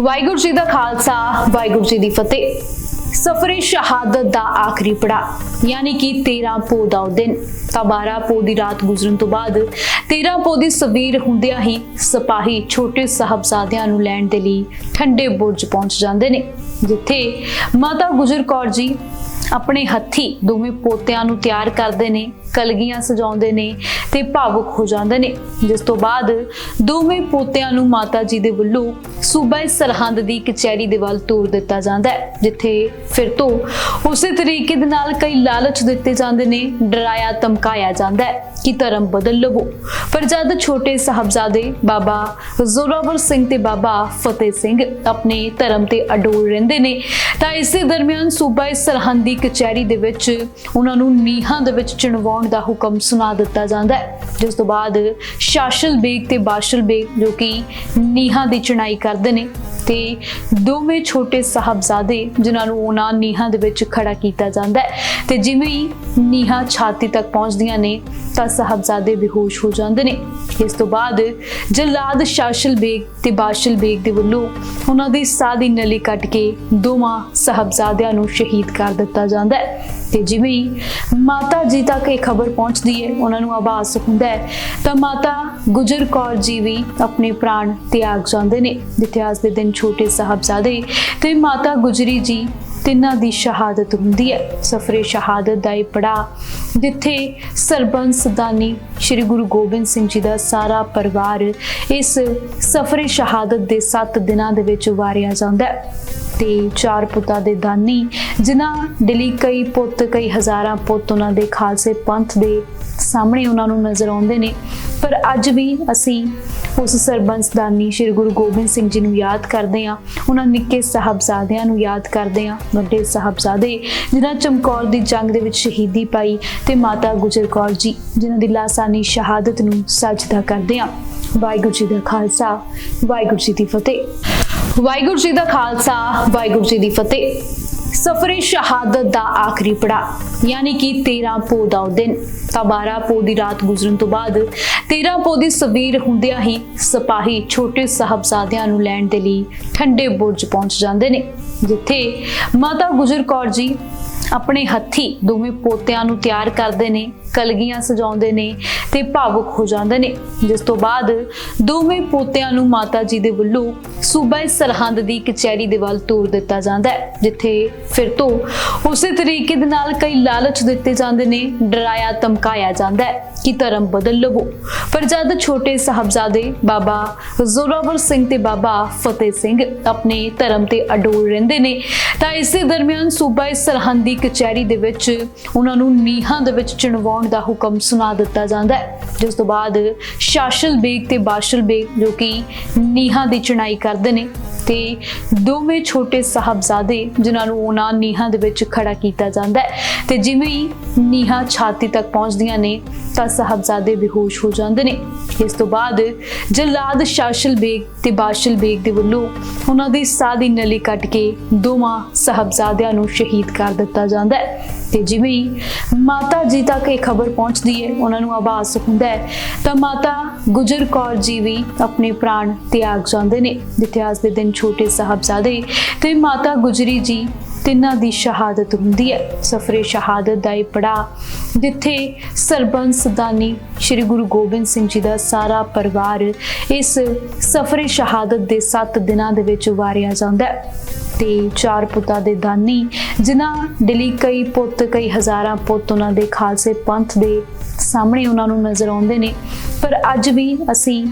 ਵਾਹਿਗੁਰੂ ਜੀ ਦਾ ਖਾਲਸਾ, ਵਾਹਿਗੁਰੂ ਜੀ ਦੀ ਫਤਿਹ। ਸਫਰੇ ਸ਼ਹਾਦਤ ਦਾ ਆਖਰੀ ਪੜਾਅ, ਯਾਨੀ ਕਿ 13 ਪੋ ਦਾ ਉਹ ਦਿਨ। ਤਾਂ 12 ਪੋ ਦੀ ਰਾਤ ਗੁਜ਼ਰਨ ਤੋਂ ਬਾਅਦ 13 ਪੋ ਦੀ ਸਵੇਰ ਹੁੰਦਿਆਂ ਹੀ ਸਿਪਾਹੀ ਛੋਟੇ ਸਾਹਿਬਜ਼ਾਦਿਆਂ ਨੂੰ ਲੈਣ ਦੇ ਲਈ ਠੰਡੇ ਬੁਰਜ ਪਹੁੰਚ ਜਾਂਦੇ ਨੇ, ਜਿੱਥੇ ਮਾਤਾ ਗੁਜਰ ਕੌਰ ਜੀ ਆਪਣੇ ਹੱਥੀ ਦੋਵੇਂ ਪੋਤਿਆਂ ਨੂੰ ਤਿਆਰ ਕਰਦੇ ਨੇ, ਕਲਗੀਆਂ ਸਜਾਉਂਦੇ ਨੇ ਤੇ ਭਾਵੁਕ ਹੋ ਜਾਂਦੇ ਨੇ। ਜਿਸ ਤੋਂ ਬਾਅਦ ਦੋਵੇਂ ਪੋਤਿਆਂ ਨੂੰ ਮਾਤਾ ਜੀ ਦੇ ਵੱਲੋਂ ਸੂਬਾ ਸਰਹੰਦ ਦੀ ਕਚਹਿਰੀ ਦੇ ਵੱਲ ਤੋਰ ਦਿੱਤਾ ਜਾਂਦਾ ਹੈ, ਜਿੱਥੇ ਫਿਰ ਤੋਂ ਉਸੇ ਤਰੀਕੇ ਦੇ ਨਾਲ ਕਈ ਲਾਲਚ ਦਿੱਤੇ ਜਾਂਦੇ ਨੇ, ਡਰਾਇਆ ਧਮਕਾਇਆ ਜਾਂਦਾ ਹੈ। ਕਿ ਧਰਮ ਬਦਲ ਲਵੋ? ਪਰ ਜਦ ਛੋਟੇ ਸਾਹਿਬਜ਼ਾਦੇ ਬਾਬਾ ਜ਼ੋਰਾਵਰ ਸਿੰਘ ਤੇ ਬਾਬਾ ਫਤਿਹ ਸਿੰਘ ਆਪਣੇ ਧਰਮ ਤੇ ਅਡੋਲ ਰਹਿੰਦੇ ਨੇ, ਤਾਂ ਇਸੇ ਦਰਮਿਆਨ ਸੂਬਾ ਸਰਹੰਦੀ ਕਚਹਿਰੀ ਦੇ ਵਿੱਚ ਉਹਨਾਂ ਨੂੰ ਨੀਹਾਂ ਦੇ ਵਿੱਚ ਚਿਣਵਾਉਣ ਦਾ ਹੁਕਮ ਸੁਣਾ ਦਿੱਤਾ ਜਾਂਦਾ ਹੈ। ਜਿਸ ਤੋਂ ਬਾਅਦ ਸ਼ਾਸ਼ਲ ਬੇਗ ਤੇ ਬਾਸ਼ਲ ਬੇਗ ਜੋ ਕਿ ਨੀਹਾਂ ਦੀ ਚਿਣਾਈ ਕਰਦੇ ਨੇ ਤੇ ਦੋਵੇਂ ਛੋਟੇ ਸਾਹਿਬਜ਼ਾਦੇ ਜਿਨ੍ਹਾਂ ਨੂੰ ਉਹਨਾਂ ਨੀਹਾਂ ਦੇ ਵਿੱਚ ਖੜਾ ਕੀਤਾ ਜਾਂਦਾ ਹੈ, ਤੇ ਜਿਵੇਂ ਹੀ ਨੀਹਾਂ ਛਾਤੀ ਤੱਕ ਪਹੁੰਚਦੀਆਂ ਨੇ ਤਾਂ ਸਾਹਿਬਜ਼ਾਦੇ ਬੇਹੋਸ਼ ਹੋ ਜਾਂਦੇ ਨੇ। ਇਸ ਤੋਂ ਬਾਅਦ ਜਲਾਦ ਸ਼ਾਸ਼ਲ ਬੇਗ ਤੇ ਬਾਸ਼ਲ ਬੇਗ ਦੇ ਵੱਲੋਂ ਉਹਨਾਂ ਦੀ ਸਾਹ ਦੀ ਨਲੀ ਕੱਟ ਕੇ ਦੋਵਾਂ ਸਾਹਿਬਜ਼ਾਦਿਆਂ ਨੂੰ ਸ਼ਹੀਦ ਕਰ ਦਿੱਤਾ ਜਾਂਦਾ ਹੈ। ਤੇ ਜਿਵੇਂ ਹੀ ਮਾਤਾ ਜੀ ਤੱਕ ਇਹ ਖਬਰ ਪਹੁੰਚਦੀ ਹੈ, ਉਹਨਾਂ ਨੂੰ ਆਭਾਸ ਹੁੰਦਾ ਹੈ, ਤਾਂ ਮਾਤਾ ਗੁਜਰ ਕੌਰ ਜੀ ਵੀ ਆਪਣੇ ਪ੍ਰਾਣ ਤਿਆਗ ਜਾਂਦੇ ਨੇ। ਇਤਿਹਾਸ ਦੇ ਦਿਨ ਛੋਟੇ ਸਾਹਿਬਜ਼ਾਦੇ ਤੇ ਮਾਤਾ ਗੁਜਰੀ ਜੀ ਤਿੰਨਾਂ ਦੀ ਸ਼ਹਾਦਤ ਹੁੰਦੀ ਹੈ। ਸਫਰੇ ਸ਼ਹਾਦਤ ਦਾ ਇਹ ਪੜਾ ਜਿੱਥੇ ਸਰਬੰਸ ਦਾਨੀ ਸ੍ਰੀ ਗੁਰੂ ਗੋਬਿੰਦ ਸਿੰਘ ਜੀ ਦਾ ਸਾਰਾ ਪਰਿਵਾਰ ਇਸ ਸਫਰੇ ਸ਼ਹਾਦਤ ਦੇ 7 ਦਿਨਾਂ ਦੇ ਵਿੱਚ ਵਾਰਿਆ ਜਾਂਦਾ ਹੈ। ਤੇ ਚਾਰ ਪੁੱਤਾਂ ਦੇ ਦਾਨੀ, ਜਿਨ੍ਹਾਂ ਦੇ ਕਈ ਪੁੱਤ, ਕਈ ਹਜ਼ਾਰਾਂ ਪੁੱਤ ਉਹਨਾਂ ਦੇ ਖਾਲਸੇ ਪੰਥ ਦੇ ਸਾਹਮਣੇ ਉਹਨਾਂ ਨੂੰ ਨਜ਼ਰ ਆਉਂਦੇ ਨੇ। ਪਰ ਅੱਜ ਵੀ ਅਸੀਂ ਉਸ ਸਰਬੰਸਦਾਨੀ ਸ੍ਰੀ ਗੁਰੂ ਗੋਬਿੰਦ ਸਿੰਘ ਜੀ ਨੂੰ ਯਾਦ ਕਰਦੇ ਹਾਂ। ਉਹਨਾਂ ਨਿੱਕੇ ਸਾਹਿਬਜ਼ਾਦਿਆਂ ਨੂੰ ਯਾਦ ਕਰਦੇ ਹਾਂ, ਵੱਡੇ ਸਾਹਿਬਜ਼ਾਦੇ, ਜਿਨ੍ਹਾਂ ਚਮਕੌਰ ਦੀ ਜੰਗ ਦੇ ਵਿੱਚ ਸ਼ਹੀਦੀ ਪਾਈ ਤੇ ਮਾਤਾ ਗੁਜਰ ਕੌਰ ਜੀ, ਜਿਨ੍ਹਾਂ ਦੀ ਲਾਸਾਨੀ ਸ਼ਹਾਦਤ ਨੂੰ ਸਜਦਾ ਕਰਦੇ ਹਾਂ। ਵਾਹਿਗੁਰੂ ਜੀ ਦਾ ਖਾਲਸਾ, ਵਾਹਿਗੁਰੂ ਜੀ ਦੀ ਫਤਿਹ। ਵਾਹਿਗੁਰੂ ਜੀ ਦਾ ਖਾਲਸਾ, ਵਾਹਿਗੁਰੂ ਜੀ ਦੀ ਫਤਿਹ। ਸਫਰੇ ਸ਼ਹਾਦਤ ਦਾ ਆਖਰੀ ਪੜਾਅ। ਯਾਨੀ ਕਿ 13 ਪੋ ਦਾ ਉਹ ਦਿਨ। ਤਾਂ 12 ਪੋ ਦੀ ਰਾਤ ਗੁਜ਼ਰਨ ਤੋਂ ਬਾਅਦ 13 ਪੋ ਦੀ ਸਵੇਰ ਹੁੰਦਿਆਂ ਹੀ ਸਿਪਾਹੀ ਛੋਟੇ ਸਾਹਿਬਜ਼ਾਦਿਆਂ ਨੂੰ ਲੈਣ ਦੇ ਲਈ ਠੰਡੇ ਬੁਰਜ ਪਹੁੰਚ ਜਾਂਦੇ ਨੇ, ਜਿੱਥੇ ਮਾਤਾ ਗੁਜਰ ਕੌਰ ਜੀ ਆਪਣੇ ਹੱਥੀ ਦੋਵੇਂ ਪੋਤਿਆਂ ਨੂੰ ਤਿਆਰ ਕਰਦੇ ਨੇ, ਕਲਗੀਆਂ ਸਜਾਉਂਦੇ ਨੇ ਤੇ ਭਾਵੁਕ ਹੋ ਜਾਂਦੇ ਨੇ। ਜਿਸ ਤੋਂ ਬਾਅਦ ਦੋਵੇਂ ਪੋਤਿਆਂ ਨੂੰ ਮਾਤਾ ਜੀ ਦੇ ਵੱਲੋਂ ਸੂਬਾ ਸਰਹੰਦ ਦੀ ਕਚਹਿਰੀ ਦੇ ਵੱਲ ਤੋਰ ਦਿੱਤਾ ਜਾਂਦਾ ਹੈ, ਜਿੱਥੇ ਫਿਰ ਤੋਂ ਉਸੇ ਤਰੀਕੇ ਦੇ ਨਾਲ ਕਈ ਲਾਲਚ ਦਿੱਤੇ ਜਾਂਦੇ ਨੇ, ਡਰਾਇਆ ਧਮਕਾਇਆ ਜਾਂਦਾ ਹੈ। ਕਿ ਧਰਮ ਬਦਲ ਲਵੋ। ਪਰ ਜਦ ਛੋਟੇ ਸਾਹਿਬਜ਼ਾਦੇ ਬਾਬਾ ਜ਼ੋਰਾਵਰ ਸਿੰਘ ਤੇ ਬਾਬਾ ਫਤਿਹ ਸਿੰਘ ਆਪਣੇ ਧਰਮ ਤੇ ਅਡੋਲ ਰਹਿੰਦੇ ਨੇ, ਤਾਂ ਇਸੇ ਦਰਮਿਆਨ ਸੂਬਾ ਸਰਹੰਦੀ ਕਚਹਿਰੀ ਦੇ ਵਿੱਚ ਉਹਨਾਂ ਨੂੰ ਨੀਹਾਂ ਦੇ ਵਿੱਚ ਚਿਣਵਾਉਣ ਦਾ ਹੁਕਮ ਸੁਣਾ ਦਿੱਤਾ ਜਾਂਦਾ ਹੈ। ਜਿਸ ਤੋਂ ਬਾਅਦ ਸ਼ਾਸ਼ਲ ਬੇਗ ਤੇ ਬਾਸ਼ਲ ਬੇਗ ਜੋ ਕਿ ਨੀਹਾਂ ਦੀ ਚਿਣਾਈ ਕਰਦੇ ਨੇ ਤੇ ਦੋਵੇਂ ਛੋਟੇ ਸਾਹਿਬਜ਼ਾਦੇ, ਜਿਨ੍ਹਾਂ ਨੂੰ ਉਹਨਾਂ ਨੀਹਾਂ ਦੇ ਵਿੱਚ ਖੜਾ ਕੀਤਾ ਜਾਂਦਾ ਹੈ। ਤੇ ਜਿਵੇਂ ਹੀ ਨੀਹਾਂ ਛਾਤੀ ਤੱਕ ਪਹੁੰਚਦੀਆਂ ਨੇ, ਤਾਂ ਸਾਹਿਬਜ਼ਾਦੇ ਬੇਹੋਸ਼ ਹੋ ਜਾਂਦੇ ਨੇ। ਇਸ ਤੋਂ ਬਾਅਦ ਜਲਾਦ ਸ਼ਾਸ਼ਲ ਬੇਗ ਤੇ ਬਾਸ਼ਲ ਬੇਗ ਦੇ ਵੱਲੋਂ ਉਹਨਾਂ ਦੀ ਸਾਹ ਦੀ ਨਲੀ ਕੱਟ ਕੇ ਦੋਵਾਂ ਸਾਹਿਬਜ਼ਾਦਿਆਂ ਨੂੰ ਸ਼ਹੀਦ ਕਰ ਦਿੱਤਾ ਜਾਂਦਾ ਹੈ। ਤੇ ਜਿਵੇਂ ਹੀ ਮਾਤਾ ਜੀ ਤੱਕ ਇਹ ਖਬਰ ਪਹੁੰਚਦੀ ਹੈ, ਉਹਨਾਂ ਨੂੰ ਆਭਾਸ ਹੁੰਦਾ ਹੈ, ਤਾਂ ਮਾਤਾ ਗੁਜਰ ਕੌਰ ਜੀ ਵੀ ਆਪਣੇ ਪ੍ਰਾਣ ਤਿਆਗ ਜਾਂਦੇ ਨੇ। ਜਿੱਥੇ ਅੱਜ ਦੇ ਦਿਨ ਛੋਟੇ ਸਾਹਿਬਜ਼ਾਦੇ ਤੇ ਮਾਤਾ ਗੁਜਰੀ ਜੀ ਤਿੰਨਾਂ ਦੀ ਸ਼ਹਾਦਤ ਹੁੰਦੀ ਹੈ। ਸਫਰੇ ਸ਼ਹਾਦਤ ਦਾ ਇਹ ਪੜਾ ਜਿੱਥੇ ਸਰਬੰਸ ਦਾਨੀ ਸ੍ਰੀ ਗੁਰੂ ਗੋਬਿੰਦ ਸਿੰਘ ਜੀ ਦਾ ਸਾਰਾ ਪਰਿਵਾਰ ਇਸ ਸਫਰੇ ਸ਼ਹਾਦਤ ਦੇ 7 ਦਿਨਾਂ ਦੇ ਵਿੱਚ ਵਾਰਿਆ ਜਾਂਦਾ ਹੈ। ਤੇ ਚਾਰ ਪੁੱਤਾਂ ਦੇ ਦਾਨੀ, ਜਿਨ੍ਹਾਂ ਦੇ ਲਈ ਕਈ ਪੁੱਤ, ਕਈ ਹਜ਼ਾਰਾਂ ਪੁੱਤ ਉਹਨਾਂ ਦੇ ਖਾਲਸੇ ਪੰਥ ਦੇ ਸਾਹਮਣੇ ਉਹਨਾਂ ਨੂੰ ਨਜ਼ਰ ਆਉਂਦੇ ਨੇ। ਪਰ ਅੱਜ ਵੀ ਅਸੀਂ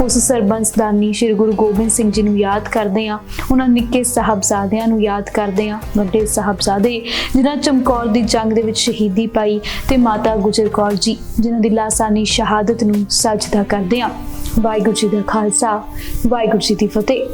ਉਸ ਸਰਬੰਸ ਦਾਨੀ ਸ੍ਰੀ ਗੁਰੂ ਗੋਬਿੰਦ ਸਿੰਘ ਜੀ ਨੂੰ ਯਾਦ ਕਰਦੇ ਹਾਂ। ਉਹਨਾਂ ਨਿੱਕੇ ਸਾਹਿਬਜ਼ਾਦਿਆਂ ਨੂੰ ਯਾਦ ਕਰਦੇ ਹਾਂ, ਵੱਡੇ ਸਾਹਿਬਜ਼ਾਦੇ, ਜਿਨ੍ਹਾਂ ਚਮਕੌਰ ਦੀ ਜੰਗ ਦੇ ਵਿੱਚ ਸ਼ਹੀਦੀ ਪਾਈ ਤੇ ਮਾਤਾ ਗੁਜਰ ਕੌਰ ਜੀ, ਜਿਨ੍ਹਾਂ ਦੀ ਲਾਸਾਨੀ ਸ਼ਹਾਦਤ ਨੂੰ ਸਜਦਾ ਕਰਦੇ ਹਾਂ। ਵਾਹਿਗੁਰੂ ਜੀ ਦਾ ਖਾਲਸਾ, ਵਾਹਿਗੁਰੂ ਜੀ ਦੀ ਫਤਿਹ।